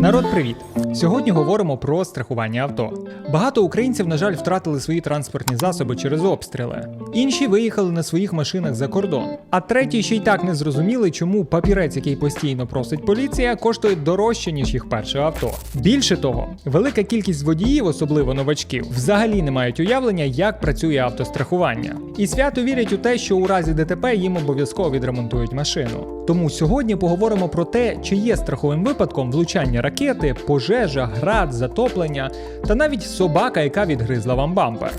Народ, привіт! Сьогодні говоримо про страхування авто. Багато українців, на жаль, втратили свої транспортні засоби через обстріли. Інші виїхали на своїх машинах за кордон. А треті ще й так не зрозуміли, чому папірець, який постійно просить поліція, коштує дорожче, ніж їх перше авто. Більше того, велика кількість водіїв, особливо новачків, взагалі не мають уявлення, як працює автострахування. І свято вірять у те, що у разі ДТП їм обов'язково відремонтують машину. Тому сьогодні поговоримо про те, чи є страховим випадком влучання ракети, пожежа, град, затоплення та навіть собака, яка відгризла вам бампер.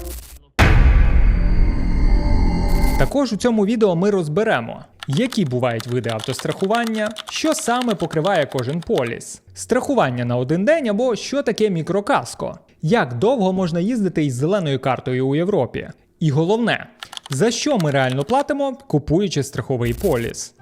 Також у цьому відео ми розберемо, які бувають види автострахування, що саме покриває кожен поліс, страхування на один день або що таке мікрокаско, як довго можна їздити із зеленою картою у Європі. І головне, за що ми реально платимо, купуючи страховий поліс.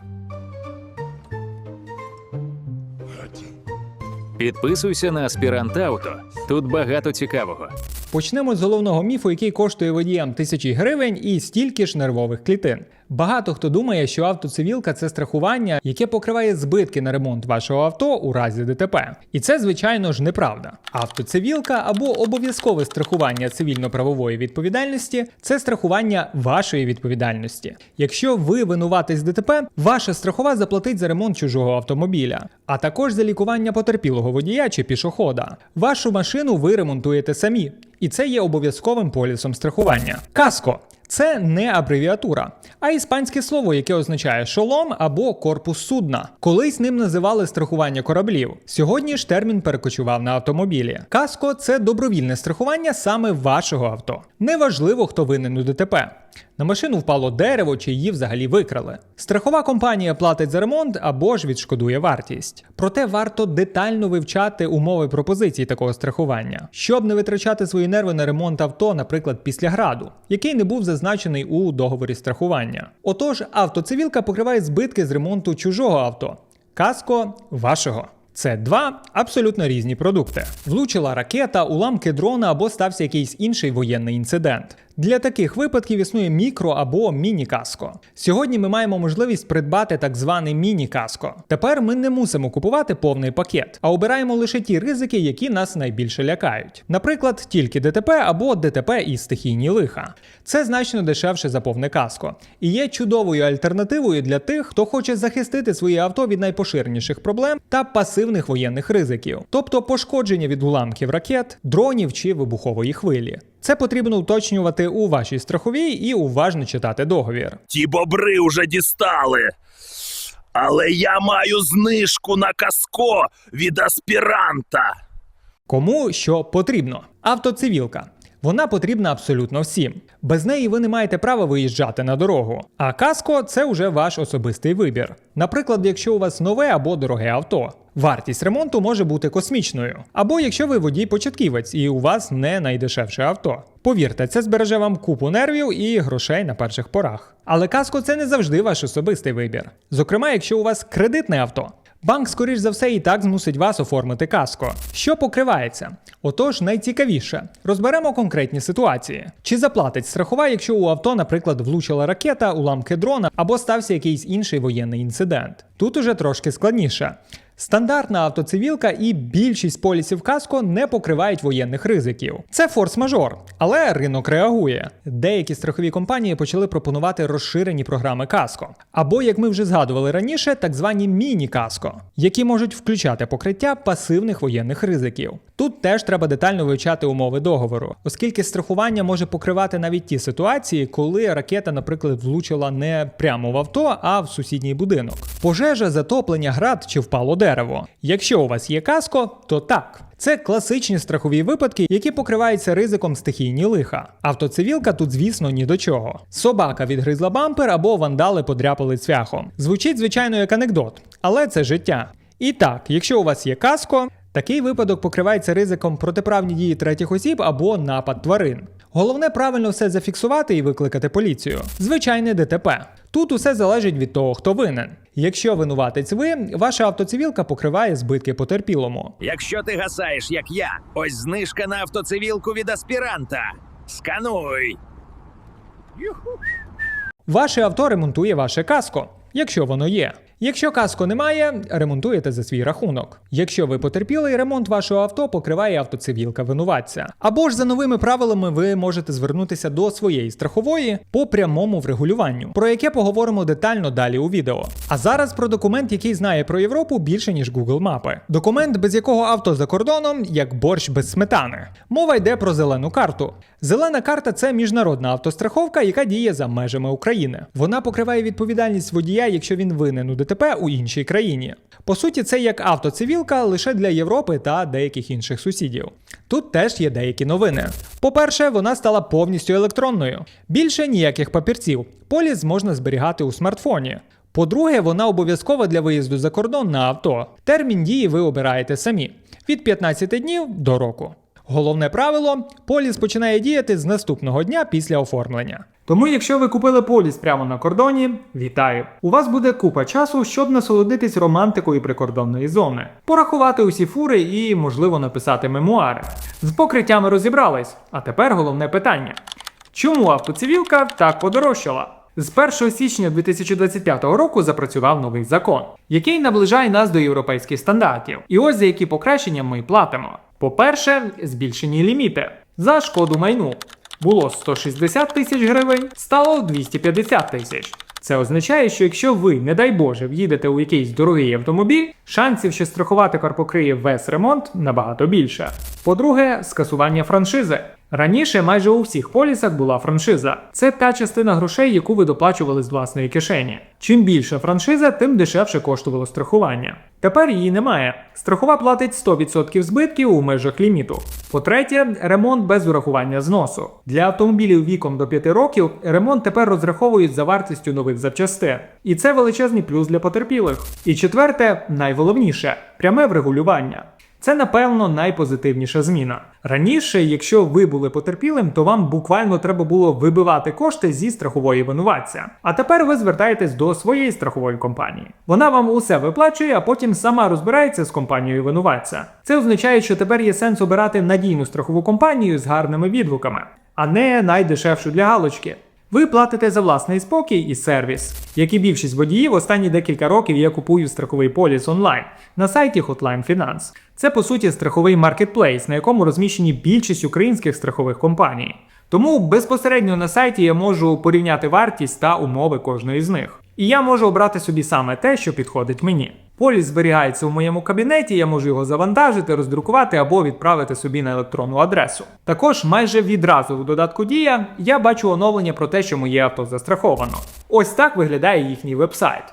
Підписуйся на Аспірант Ауто. Тут багато цікавого. Почнемо з головного міфу, який коштує водіям тисячі гривень і стільки ж нервових клітин. Багато хто думає, що автоцивілка це страхування, яке покриває збитки на ремонт вашого авто у разі ДТП. І це, звичайно ж, неправда. Автоцивілка або обов'язкове страхування цивільно-правової відповідальності це страхування вашої відповідальності. Якщо ви винуватий з ДТП, ваша страхова заплатить за ремонт чужого автомобіля, а також за лікування потерпілого водія чи пішохода. Вашу машину ви ремонтуєте самі. І це є обов'язковим полісом страхування. Каско це не абревіатура, а іспанське слово, яке означає шолом або корпус судна. Колись ним називали страхування кораблів. Сьогодні ж термін перекочував на автомобілі. Каско це добровільне страхування саме вашого авто. Неважливо, хто винен у ДТП. На машину впало дерево чи її взагалі викрали. Страхова компанія платить за ремонт або ж відшкодує вартість. Проте варто детально вивчати умови пропозицій такого страхування, щоб не витрачати свої нерви на ремонт авто, наприклад, після граду, який не був зазначений у договорі страхування. Отож, автоцивілка покриває збитки з ремонту чужого авто, каско вашого. Це два абсолютно різні продукти. Влучила ракета, уламки дрона або стався якийсь інший воєнний інцидент. Для таких випадків існує мікро або міні-каско. Сьогодні ми маємо можливість придбати так званий міні-каско. Тепер ми не мусимо купувати повний пакет, а обираємо лише ті ризики, які нас найбільше лякають. Наприклад, тільки ДТП або ДТП і стихійні лиха. Це значно дешевше за повне каско і є чудовою альтернативою для тих, хто хоче захистити своє авто від найпоширеніших проблем та пасивних воєнних ризиків, тобто пошкодження від уламків ракет, дронів чи вибухової хвилі. Це потрібно уточнювати у вашій страховій і уважно читати договір. Ті бобри уже дістали. Але я маю знижку на каско від аспіранта. Кому що потрібно? Автоцивілка. Вона потрібна абсолютно всім. Без неї ви не маєте права виїжджати на дорогу. А каско це вже ваш особистий вибір. Наприклад, якщо у вас нове або дороге авто. Вартість ремонту може бути космічною. Або якщо ви водій-початківець і у вас не найдешевше авто. Повірте, це збереже вам купу нервів і грошей на перших порах. Але каско це не завжди ваш особистий вибір. Зокрема, якщо у вас кредитне авто. Банк, скоріш за все, і так змусить вас оформити каско. Що покривається? Отож, найцікавіше розберемо конкретні ситуації. Чи заплатить страхова, якщо у авто, наприклад, влучила ракета, уламки дрона або стався якийсь інший воєнний інцидент? Тут уже трошки складніше. Стандартна автоцивілка і більшість полісів каско не покривають воєнних ризиків. Це форс-мажор, але ринок реагує. Деякі страхові компанії почали пропонувати розширені програми каско. Або, як ми вже згадували раніше, так звані міні-каско, які можуть включати покриття пасивних воєнних ризиків. Тут теж треба детально вивчати умови договору, оскільки страхування може покривати навіть ті ситуації, коли ракета, наприклад, влучила не прямо в авто, а в сусідній будинок. Пожежа, затоплення, град чи впало дерево. Якщо у вас є каско, то так. Це класичні страхові випадки, які покриваються ризиком стихійні лиха. Автоцивілка тут, звісно, ні до чого. Собака відгризла бампер або вандали подряпали цвяхом. Звучить, звичайно, як анекдот, але це життя. І так, якщо у вас є каско, такий випадок покривається ризиком протиправні дії третіх осіб або напад тварин. Головне правильно все зафіксувати і викликати поліцію. Звичайне ДТП. Тут усе залежить від того, хто винен. Якщо винуватець ви, ваша автоцивілка покриває збитки потерпілому. Якщо ти гасаєш, як я, ось знижка на автоцивілку від аспіранта. Скануй. Ваше авто ремонтує ваше каско, якщо воно є. Якщо каско немає, ремонтуєте за свій рахунок. Якщо ви потерпіли, ремонт вашого авто покриває автоцивілка винуватця. Або ж за новими правилами ви можете звернутися до своєї страхової по прямому врегулюванню, про яке поговоримо детально далі у відео. А зараз про документ, який знає про Європу більше ніж Google мапи. Документ, без якого авто за кордоном як борщ без сметани. Мова йде про зелену карту. Зелена карта це міжнародна автостраховка, яка діє за межами України. Вона покриває відповідальність водія, якщо він винен у ДТП у іншій країні. По суті, це як автоцивілка лише для Європи та деяких інших сусідів. Тут теж є деякі новини. По-перше, вона стала повністю електронною. Більше ніяких папірців. Поліс можна зберігати у смартфоні. По-друге, вона обов'язкова для виїзду за кордон на авто. Термін дії ви обираєте самі від 15 днів до року. Головне правило: поліс починає діяти з наступного дня після оформлення. Тому, якщо ви купили поліс прямо на кордоні, вітаю! У вас буде купа часу, щоб насолодитись романтикою прикордонної зони, порахувати усі фури і, можливо, написати мемуари. З покриттями розібрались. А тепер головне питання: чому автоцивілка так подорожчала? З 1 січня 2025 року запрацював новий закон, який наближає нас до європейських стандартів. І ось за які покращення ми платимо. По-перше, збільшені ліміти за шкоду майну. Було 160 тисяч гривень, стало 250 тисяч. Це означає, що якщо ви, не дай Боже, в'їдете у якийсь дорогий автомобіль, шансів, що страхуватикар покриє весь ремонт, набагато більше. По-друге, скасування франшизи. Раніше майже у всіх полісах була франшиза. Це та частина грошей, яку ви доплачували з власної кишені. Чим більша франшиза, тим дешевше коштувало страхування. Тепер її немає. Страхова платить 100% збитків у межах ліміту. По-третє, ремонт без урахування зносу. Для автомобілів віком до 5 років ремонт тепер розраховують за вартістю нових запчастин. І це величезний плюс для потерпілих. І четверте, найголовніше пряме врегулювання. Це, напевно, найпозитивніша зміна. Раніше, якщо ви були потерпілим, то вам буквально треба було вибивати кошти зі страхової винуватця. А тепер ви звертаєтесь до своєї страхової компанії. Вона вам усе виплачує, а потім сама розбирається з компанією винуватця. Це означає, що тепер є сенс обирати надійну страхову компанію з гарними відгуками, а не найдешевшу для галочки. Ви платите за власний спокій і сервіс. Як і більшість водіїв, останні декілька років я купую страховий поліс онлайн на сайті Hotline Finance. Це по суті страховий маркетплейс, на якому розміщені більшість українських страхових компаній. Тому безпосередньо на сайті я можу порівняти вартість та умови кожної з них. І я можу обрати собі саме те, що підходить мені. Поліс зберігається у моєму кабінеті, я можу його завантажити, роздрукувати або відправити собі на електронну адресу. Також майже відразу в додатку Дія я бачу оновлення про те, що моє авто застраховано. Ось так виглядає їхній вебсайт.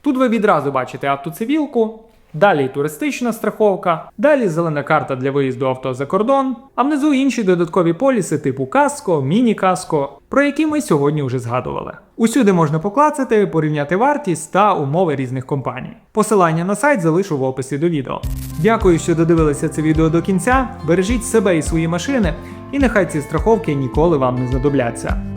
Тут ви відразу бачите автоцивілку, далі туристична страховка, далі зелена карта для виїзду авто за кордон, а внизу інші додаткові поліси типу каско, міні-каско, про які ми сьогодні вже згадували. Усюди можна поклацати, порівняти вартість та умови різних компаній. Посилання на сайт залишу в описі до відео. Дякую, що додивилися це відео до кінця. Бережіть себе і свої машини, і нехай ці страховки ніколи вам не знадобляться.